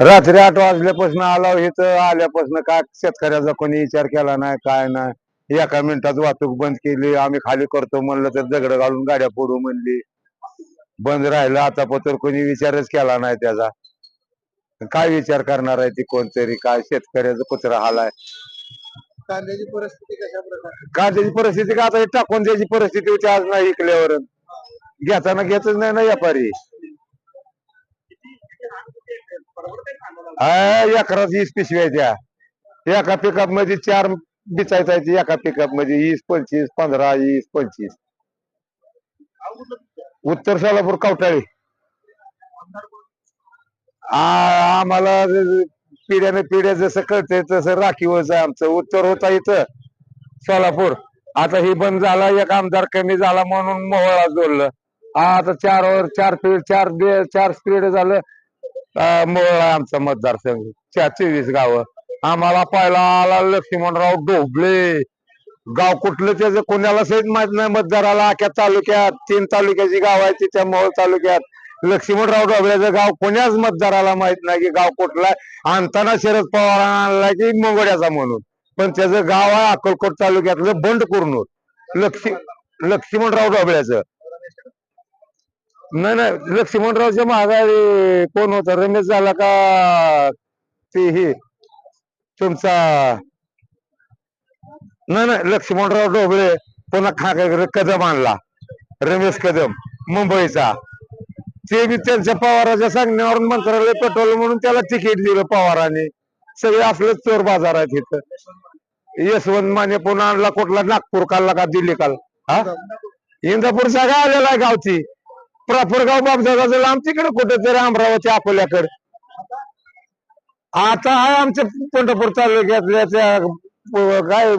रात्री आठ वाजल्यापासून आलो इथं आल्यापासून काय शेतकऱ्याचा कोणी विचार केला नाही काय नाही. एका मिनिटात वाहतूक बंद केली आम्ही खाली करतो म्हणलं तर दगड घालून गाड्या फोडू म्हणली. बंद राहिलं आता पत्र कोणी विचारच केला नाही त्याचा. काय विचार करणार आहे ती कोणतरी काय शेतकऱ्याचं कुत्रा हालाय? कांद्याची परिस्थिती कशा प्रकारे का त्याची परिस्थिती का आता हे टाकून द्यायची परिस्थिती होती आज नाही इकल्यावर घेताना घेतच नाही ना व्यापारी. हा वीस पिशव्या त्या. एका पिकअपमध्ये चार बिचायचा एका पिकअपमध्ये. वीस पंचवीस पंधरा वीस पंचवीस. उत्तर सोलापूर कवटाळी. आ- आम्हाला पिढ्याने पिढ्या जसं कळतंय तसं राखीवच आमचं. उत्तर होता इथं सोलापूर. आता ही बंद झाला एक आमदार कमी झाला म्हणून मोहळा जोडलं. आता चार वर चार पिढ चार चार स्पीड झालं. अं, आमचं आमचा मतदारसंघ. चार चोवीस गाव. आम्हाला पहिला आला लक्ष्मणराव डोबले गाव कुठलं त्याचं कोणाला सहित माहीत नाही. मतदाराला अख्या तालुक्यात तीन तालुक्याची गाव आहे तिच्या मोहोळ तालुक्यात. लक्ष्मणराव ढोबळ्याचं गाव कोण्याच मतदाराला माहीत नाही की गाव कुठलं आहे. आणताना शरद पवार आणला की मंगोड्याचा म्हणून. पण त्याचं गाव आहे अक्कलकोट तालुक्यातलं बंड कुरनूर लक्ष्मी लक्ष्मणराव ढोबळ्याचं नाही नाही लक्ष्मणरावच्या महागारी कोण होता? रमेश झाला का ते हे तुमचा नाही नाही लक्ष्मणराव ढोबळे पुन्हा खा कदम आणला. रमेश कदम मुंबईचा. ते बी त्यांच्या पवाराच्या सांगण्यावरून मंत्रालय पेट्रोल म्हणून त्याला तिकीट दिलं पवाराने. सगळे आपलं चोर बाजार आहेत इथं. यशवंत माने पुन्हा आणला कुठला? नागपूर कालला का दिल्ली काल हा? इंदापूरचा गाव आलेला आहे गावची. प्रॉपर गाव बापदादाचं लांब तिकडे कुठेतरी अमरावती अकोल्याकडे. आता आहे आमच्या पंढरपूर तालुक्यातल्या त्या काय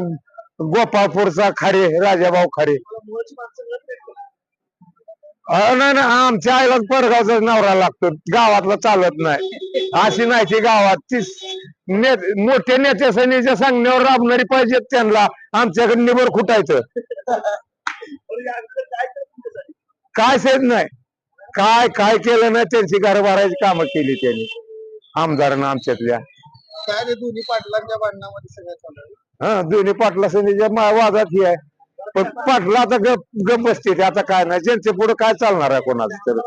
गोपाळपूरचा खारे राजाभाऊ खारे. नाही ना आमच्या आईला परगावचा नवरा लागतो. गावातला चालत नाही. अशी नाही ती गावात. ती ने- मोठ्या नेत्या सैन्याच्या सांगण्यावर राबणारी पाहिजेत त्यांना आमच्याकडे निबर खुटायचं काय करत काय सेत नाही. काय काय केलं नाही त्यांची घर भरायची कामं केली त्यांनी. आमदारांना आमच्यातल्या. काय रे दोन्ही पाटलांच्या भांडणामध्ये सगळं चालू आहे? हा दोन्ही पाटला सैन्याच्या मा- वादात ही आहे. पण पाटला आता गप गप बसते ते. आता काय नाही. ज्यांच्या पुढे काय चालणार आहे कोणाचं तर?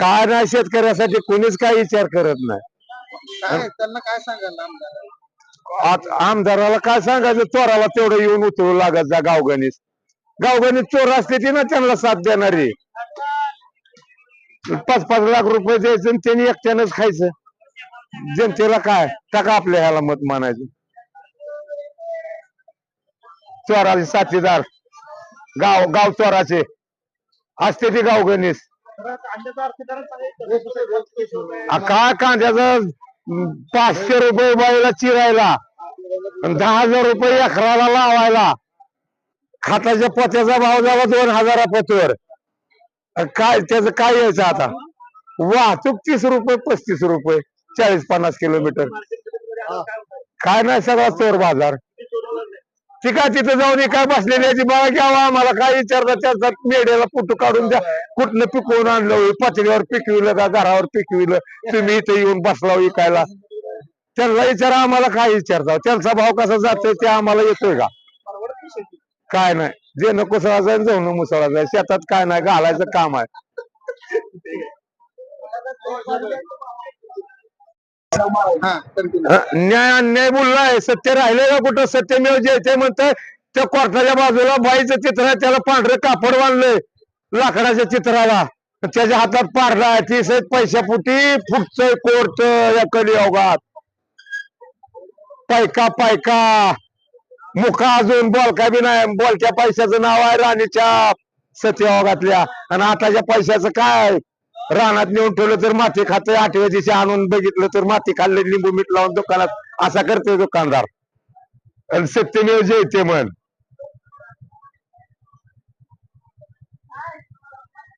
काय नाही शेतकऱ्यासाठी कोणीच काय विचार करत नाही. काय त्यांना काय आमदार? आत- आमदाराला काय सांगायचं? चोराला तेवढं येऊन उतरू लागत जा गावगणीत. गावगणीत चोर असते ती ना त्यांना साथ देणारी. पाच पाच लाख रुपये द्यायचं आणि त्यांनी एकट्यानंच खायचं. जनतेला काय? टाका आपल्या ह्याला मत मानायचं. चोराचे साथीदार. गाव गाव चोराचे. असते ते गाव गणेश. आ, काय कांद्याचं? पाचशे रुपये बाईला चिरायला. दहा हजार रुपये अकराला लावायला. खाताच्या पोत्याचा भाव जावा दोन हजारा पोतवर काय त्याचं काय यायचं आता? वाहतूक तीस रुपये पस्तीस रुपये चाळीस पन्नास किलोमीटर. काय नाही सगळा चोर बाजार. ती काय तिथं जाऊन काय बसलेली याची बाळा घ्यावा आम्हाला काय विचारलं त्याचा मेड्याला पुटू काढून द्या. कुठनं पिकवून आणलं होय, पातळीवर पिकविलं का घरावर पिकविलं? तुम्ही इथं येऊन बसला हो विकायला. त्यांना विचारा आम्हाला काय विचारता हो? त्यांचा भाव कसा जातोय ते आम्हाला येतोय का? काय नाही. जे नको मुसळाचं जाऊन मुसळाचं आहे शेतात काय नाही घालायचं काम आहे. न्याय अन्याय बोललाय सत्य राहिले का कुठं? सत्यमेव जयते म्हणतंय. त्या कोर्टाच्या बाजूला बाईचं चित्र आहे. त्याला पांढरं कापड बांधलंय लाकडाच्या चित्राला. त्याच्या हातात पारला आहे. ती सहित पैशापुटी फुटतय कोर्ट या कलियोगात पायका पायका. मुका अजून बोलका बी नाही. बोलक्या पैशाचं नाव आहे राणीच्या सत्यवागातल्या. आणि आताच्या पैशाचं काय? रानात नेऊन ठेवलं तर माती खातंय. आठव्या दिवशी आणून बघितलं तर माती खाल्ले लिंबू मीठ लावून दुकानात असा करतोय दुकानदार. आणि सत्यमेव जयते म्हण.